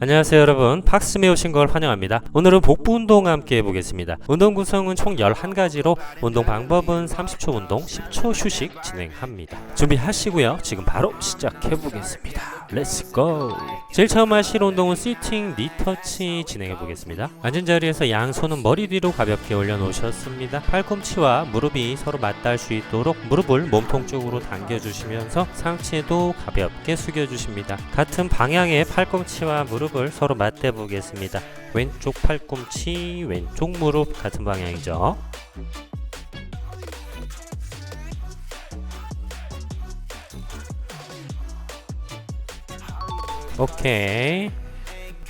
안녕하세요 여러분. 팍스메 오신 걸 환영합니다. 오늘은 복부 운동 함께 해보겠습니다. 운동 구성은 총 11가지로 운동 방법은 30초 운동 10초 휴식 진행합니다. 준비하시고요. 지금 바로 시작해 보겠습니다. 렛츠고 제일 처음 하실 운동은 시팅 니터치 진행해 보겠습니다. 앉은 자리에서 양손은 머리 뒤로 가볍게 올려놓으셨습니다. 팔꿈치와 무릎이 서로 맞닿을 수 있도록 무릎을 몸통 쪽으로 당겨주시면서 상체도 가볍게 숙여주십니다. 같은 방향의 팔꿈치와 무릎 을 서로 맞대 보겠습니다. 왼쪽 팔꿈치 왼쪽 무릎 같은 방향이죠. 오케이.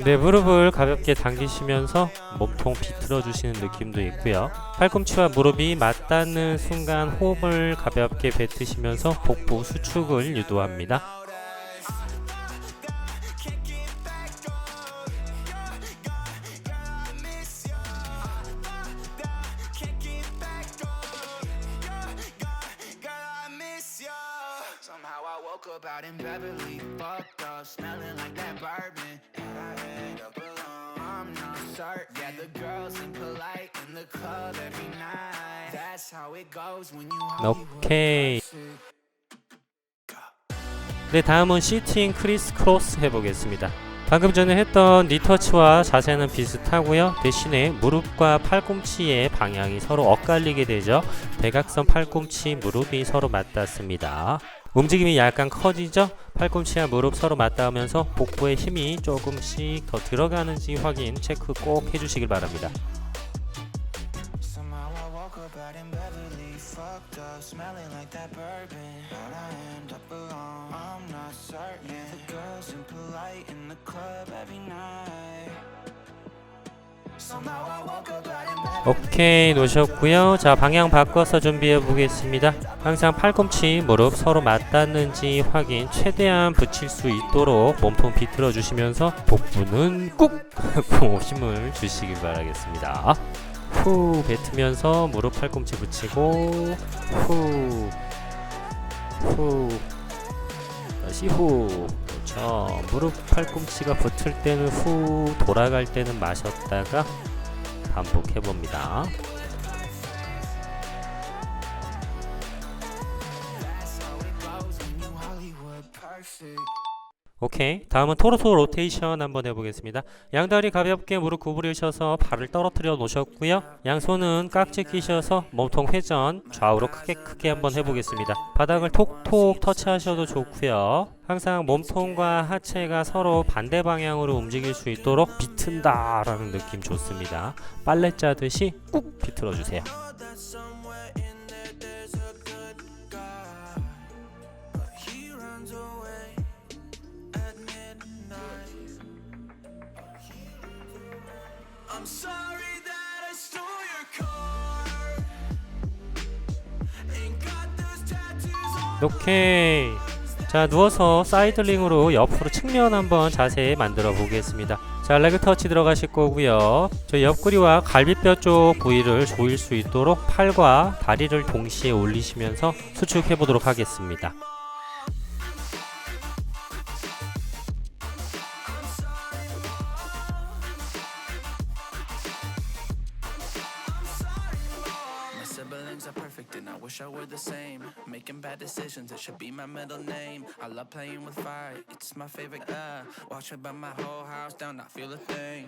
네 무릎을 가볍게 당기시면서 몸통 비틀어 주시는 느낌도 있고요. 팔꿈치와 무릎이 맞닿는 순간 호흡을 가볍게 뱉으시면서 복부 수축을 유도합니다 오케이. 네 다음은 시팅 크리스 크로스 해보겠습니다. 방금 전에 했던 니터치와 자세는 비슷하고요. 대신에 무릎과 팔꿈치의 방향이 서로 엇갈리게 되죠. 대각선 팔꿈치 무릎이 서로 맞닿습니다. 움직임이 약간 커지죠? 팔꿈치와 무릎 서로 맞닿으면서 복부에 힘이 조금씩 더 들어가는지 확인 체크 꼭 해주시길 바랍니다 smelling like that bourbon. How'd I end up alone? I'm not certain. The girls seem polite in the club every night. Somehow I woke up out in Beverly. 오케이 놓으셨고요 자 방향 바꿔서 준비해 보겠습니다 항상 팔꿈치 무릎 서로 맞닿는지 확인 최대한 붙일 수 있도록 몸통 비틀어 주시면서 복부는 꾹 하고 힘을 주시길 바라겠습니다 후 뱉으면서 무릎 팔꿈치 붙이고 후 후. 다시 후 그렇죠 무릎 팔꿈치가 붙을 때는 후 돌아갈 때는 마셨다가 반복해 봅니다. Perfect. 오케이. 다음은 토르소 로테이션 한번 해보겠습니다. 양다리 가볍게 무릎 구부리셔서 발을 떨어뜨려 놓으셨고요. 양손은 깍지 끼셔서 몸통 회전 좌우로 크게 크게 한번 해보겠습니다. 바닥을 톡톡 터치하셔도 좋고요. 항상 몸통과 하체가 서로 반대 방향으로 움직일 수 있도록 비튼다 라는 느낌 좋습니다. 빨래 짜듯이 꾹 비틀어 주세요. 오케이. 자 누워서 사이드링으로 옆으로 측면 한번 자세 만들어 보겠습니다. 자 레그 터치 들어가실 거고요. 저 옆구리와 갈비뼈 쪽 부위를 조일 수 있도록 팔과 다리를 동시에 올리시면서 수축해 보도록 하겠습니다. Siblings are perfect and I wish I were the same. Making bad decisions, it should be my middle name. I love playing with fire, it's my favorite. Uh, watch me burn my whole house down, not feel a thing.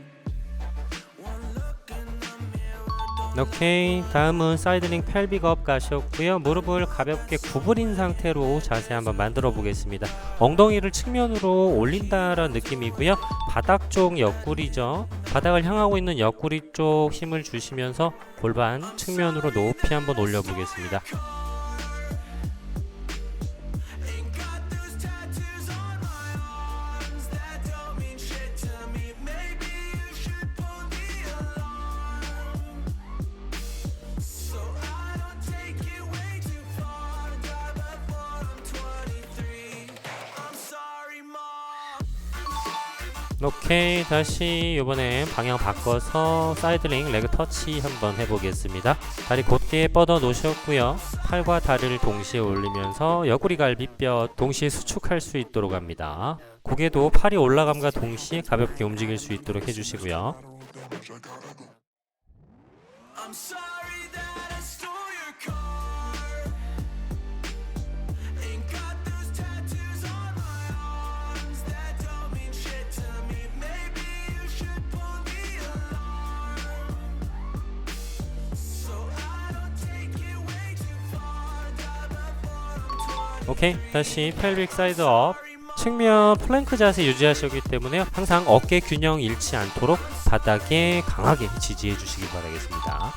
One look in the mirror, 오케이. 다음은 사이드링 펠빅업 가셨고요. 무릎을 가볍게 구부린 상태로 자세 한번 만들어 보겠습니다. 엉덩이를 측면으로 올린다라는 느낌이고요. 바닥 쪽 옆구리죠. 바닥을 향하고 있는 옆구리 쪽 힘을 주시면서 골반 측면으로 높이 한번 올려 보겠습니다. 오케이 다시 이번엔 방향 바꿔서 사이드링 레그 터치 한번 해보겠습니다 다리 곧게 뻗어 놓으셨고요 팔과 다리를 동시에 올리면서 옆구리 갈비뼈 동시에 수축할 수 있도록 합니다. 고개도 팔이 올라감과 동시에 가볍게 움직일 수 있도록 해주시고요. 오케이 다시 펠빅 사이드 업 측면 플랭크 자세 유지하시기 때문에 항상 어깨 균형 잃지 않도록 바닥에 강하게 지지해 주시기 바라겠습니다.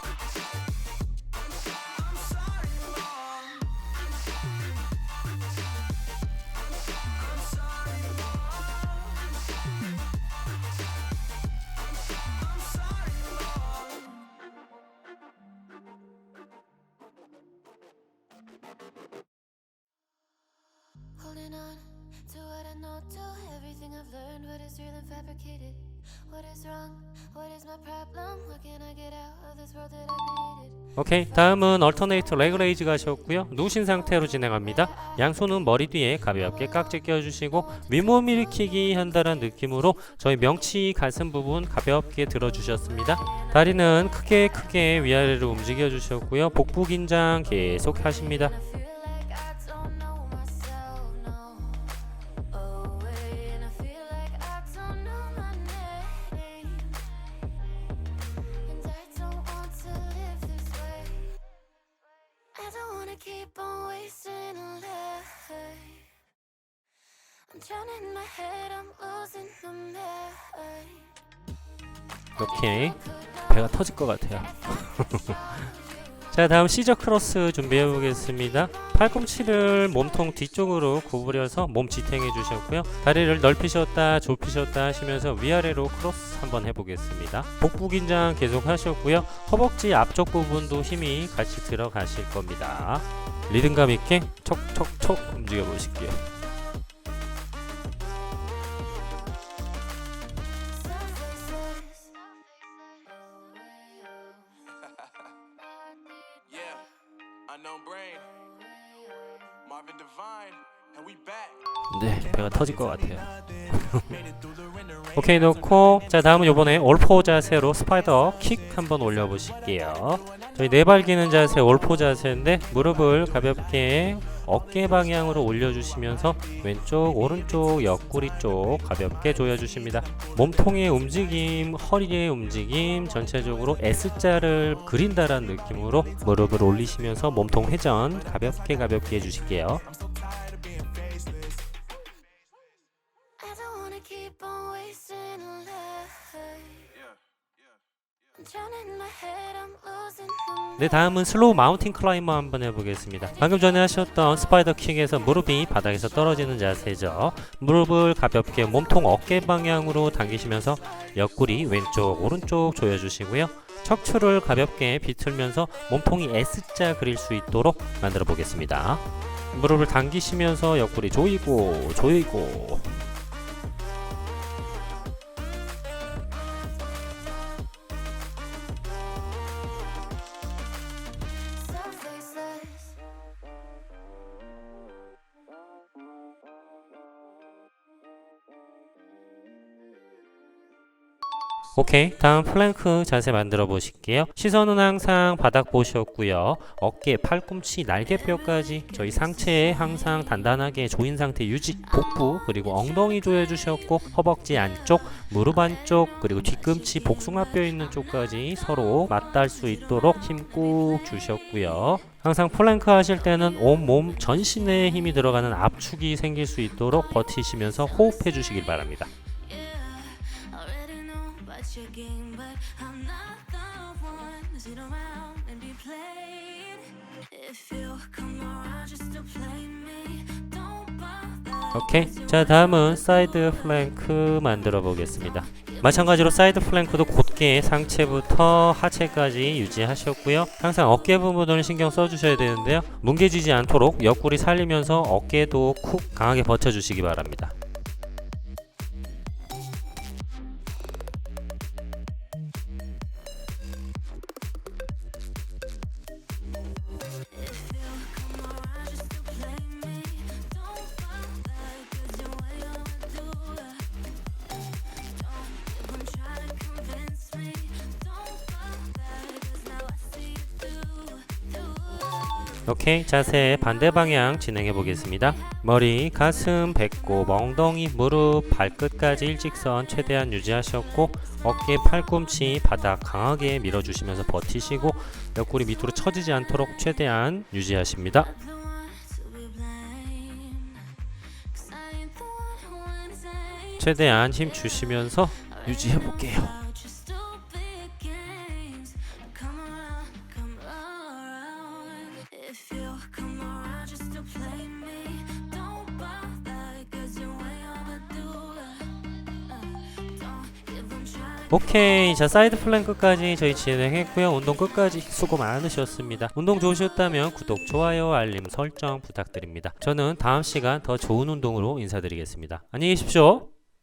Holding on to what I know, to everything I've learned. What is real and fabricated? What is wrong? What is my problem? What can I get out of this world that I created? 오케이 다음은 얼터네이터 레그레이즈 가셨고요 누우신 상태로 진행합니다 양손은 머리 뒤에 가볍게 깍지 껴주시고 윗몸 일으키기 한다는 느낌으로 저희 명치 가슴 부분 가볍게 들어주셨습니다 다리는 크게 크게 위아래로 움직여 주셨고요 복부 긴장 계속 하십니다 keep on wasting life. I'm in my head, I'm losing the mind. 오케이 배가 터질 것 같아요 자 다음 시저 크로스 준비해 보겠습니다. 팔꿈치를 몸통 뒤쪽으로 구부려서 몸 지탱해 주셨고요. 다리를 넓히셨다 좁히셨다 하시면서 위아래로 크로스 한번 해보겠습니다. 복부 긴장 계속 하셨고요. 허벅지 앞쪽 부분도 힘이 같이 들어가실 겁니다. 리듬감 있게 척척척 움직여 보실게요 터질 것 같아요. 오케이 놓고. 자 다음은 요번에 올포 자세로 스파이더 킥 한번 올려보실게요. 저희 네발기는 자세 올포 자세인데 무릎을 가볍게 어깨 방향으로 올려주시면서 왼쪽 오른쪽 옆구리 쪽 가볍게 조여주십니다. 몸통의 움직임 허리의 움직임 전체적으로 S자를 그린다란 느낌으로 무릎을 올리시면서 몸통 회전 가볍게 가볍게 해주실게요 네 다음은 슬로우 마운틴 클라이머 한번 해보겠습니다. 방금 전에 하셨던 스파이더 킥에서 무릎이 바닥에서 떨어지는 자세죠. 무릎을 가볍게 몸통 어깨 방향으로 당기시면서 옆구리 왼쪽 오른쪽 조여주시고요. 척추를 가볍게 비틀면서 몸통이 S자 그릴 수 있도록 만들어 보겠습니다. 무릎을 당기시면서 옆구리 조이고 조이고 오케이 다음 플랭크 자세 만들어 보실게요. 시선은 항상 바닥 보셨고요. 어깨 팔꿈치 날개뼈까지 저희 상체에 항상 단단하게 조인 상태 유지 복부 그리고 엉덩이 조여 주셨고 허벅지 안쪽 무릎 안쪽 그리고 뒤꿈치 복숭아뼈 있는 쪽까지 서로 맞닿을 수 있도록 힘 꾹 주셨고요. 항상 플랭크 하실 때는 온몸 전신에 힘이 들어가는 압축이 생길 수 있도록 버티시면서 호흡해 주시길 바랍니다 about your game, but I'm not the one. To sit around and be played. If you come around just to play me. 오케이 자 다음은 사이드 플랭크 만들어 보겠습니다. 마찬가지로 사이드 플랭크도 곧게 상체부터 하체까지 유지하셨고요. 항상 어깨 부분을 신경 써 주셔야 되는데요. 뭉개지지 않도록 옆구리 살리면서 어깨도 쿡 강하게 버텨 주시기 바랍니다 오케이 자세 반대 방향 진행해 보겠습니다. 머리, 가슴, 배꼽, 엉덩이, 무릎, 발끝까지 일직선 최대한 유지하셨고 어깨, 팔꿈치, 바닥 강하게 밀어주시면서 버티시고 옆구리 밑으로 처지지 않도록 최대한 유지하십니다. 최대한 힘 주시면서 유지해 볼게요. 오케이 자 사이드 플랭 끝까지 저희 진행했고요. 운동 끝까지 수고 많으셨습니다. 운동 좋으셨다면 구독 좋아요 알림 설정 부탁드립니다. 저는 다음 시간 더 좋은 운동으로 인사드리겠습니다. 안녕히 계십시오